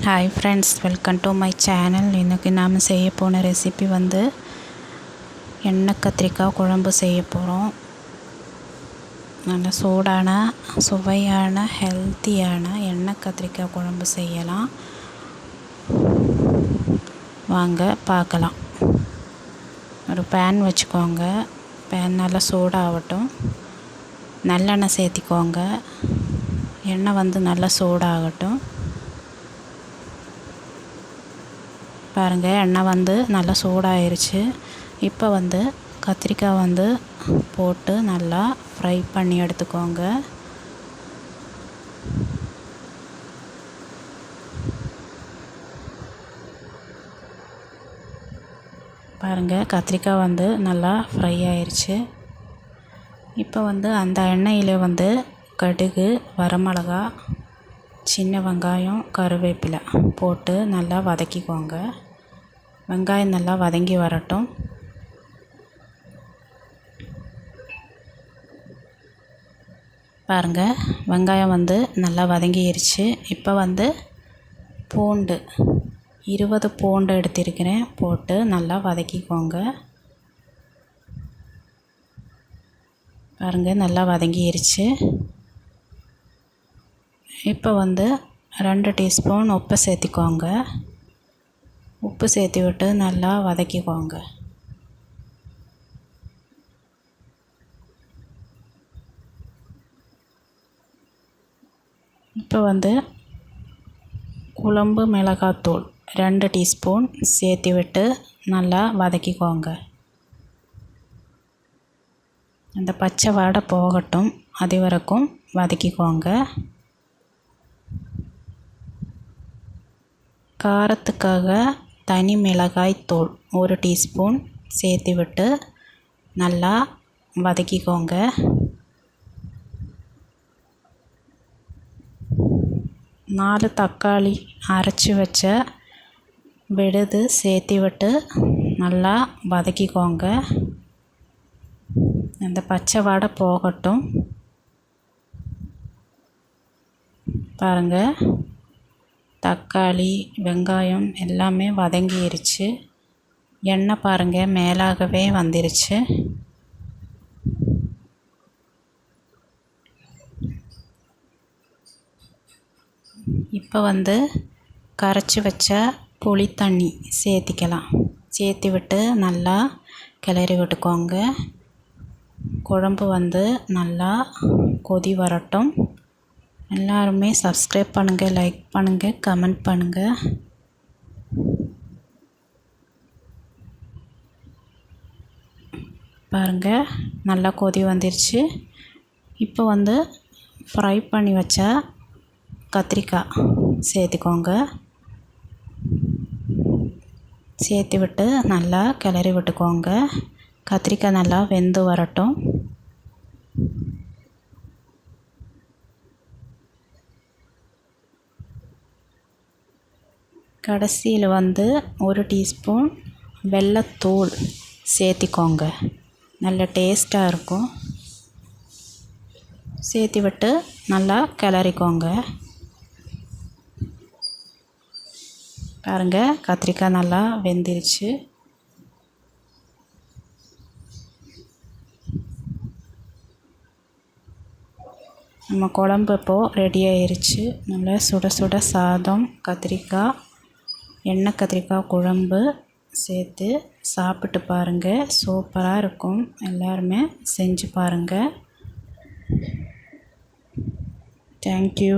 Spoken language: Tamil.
Hi friends welcome to my channel இன்றைக்கி நாம் செய்ய போன ரெசிபி வந்து எண்ணெய் கத்திரிக்காய் குழம்பு செய்ய போகிறோம் நல்ல சூடான சுவையான ஹெல்த்தியான எண்ணெய் கத்திரிக்காய் குழம்பு செய்யலாம். வாங்க பார்க்கலாம். ஒரு பேன் வச்சுக்கோங்க. பேன் நல்லா சூடாகட்டும். நல்லெண்ணெய் சேர்த்திக்கோங்க. எண்ணெய் வந்து நல்லா சூடாகட்டும். பாருங்கள் எண்ணெய் வந்து நல்லா சூடாயிருச்சு. இப்போ வந்து கத்திரிக்காய் வந்து போட்டு நல்லா ஃப்ரை பண்ணி எடுத்துக்கோங்க. பாருங்கள் கத்திரிக்காய் வந்து நல்லா ஃப்ரை ஆயிடுச்சு இப்போ வந்து அந்த எண்ணெயில் வந்து கடுகு வரமிளகா சின்ன வெங்காயம் கருவேப்பிலை போட்டு நல்லா வதக்கிக்கோங்க. வெங்காயம் நல்லா வதங்கி வரட்டும். பாருங்கள் வெங்காயம் வந்து நல்லா வதங்கிடுச்சு இப்போ வந்து பூண்டு இருபது பூண்டு எடுத்திருக்கிறேன். போட்டு நல்லா வதக்கிக்கோங்க. பாருங்கள் நல்லா வதங்கிடுச்சு இப்போ வந்து ரெண்டு டீஸ்பூன் உப்பு சேர்த்திக்கோங்க. உப்பு சேர்த்து விட்டு நல்லா வதக்கிக்கோங்க. இப்போ வந்து குழம்பு மிளகாத்தூள் ரெண்டு டீஸ்பூன் சேர்த்தி விட்டு நல்லா வதக்கிக்கோங்க. அந்த பச்சை வாடை போகட்டும் அது வரைக்கும் வதக்கிக்கோங்க. காரத்துக்காக தனி மிளகாய் தூள் ஒரு டீஸ்பூன் சேர்த்து விட்டு நல்லா வதக்கிக்கோங்க. நாலு தக்காளி அரைச்சி வச்ச விடுது சேர்த்து விட்டு நல்லா வதக்கிக்கோங்க. அந்த பச்சை வாடை போகட்டும். பாருங்கள் தக்காளி வெங்காயம் எல்லாமே வதங்கிருச்சு. எண்ணெய் பாருங்கள் மேலாகவே வந்துருச்சு. இப்போ வந்து கரைச்சி வச்ச புளி தண்ணி சேர்த்திக்கலாம். சேர்த்து விட்டு நல்லா கிளறி விட்டுக்கோங்க. குழம்பு வந்து நல்லா கொதி வரட்டும். எல்லாருமே சப்ஸ்கிரைப் பண்ணுங்கள் லைக் பண்ணுங்கள் கமெண்ட் பண்ணுங்கள் பாருங்கள் நல்லா கொதி வந்துருச்சு. இப்போ வந்து ஃப்ரை பண்ணி வச்ச கத்திரிக்காய் சேர்த்துக்கோங்க. சேர்த்து விட்டு நல்லா கிளறி விட்டுக்கோங்க. கத்திரிக்காய் நல்லா வெந்து வரட்டும். கடைசியில் வந்து ஒரு டீஸ்பூன் வெல்லத்தூள் சேர்த்திக்கோங்க. நல்ல டேஸ்ட்டாக இருக்கும். சேர்த்தி விட்டு நல்லா கிளறிக்கோங்க. பாருங்கள் கத்திரிக்காய் நல்லா வெந்துருச்சு. நம்ம குழம்பு இப்போது ரெடி ஆயிருச்சு. நல்லா சுட சுட சாதம் கத்திரிக்காய் எண்ணெய் கத்திரிக்காய் குழம்பு சேர்த்து சாப்பிட்டு பாருங்கள் சூப்பராக இருக்கும். எல்லாருமே செஞ்சு பாருங்கள் தேங்க்யூ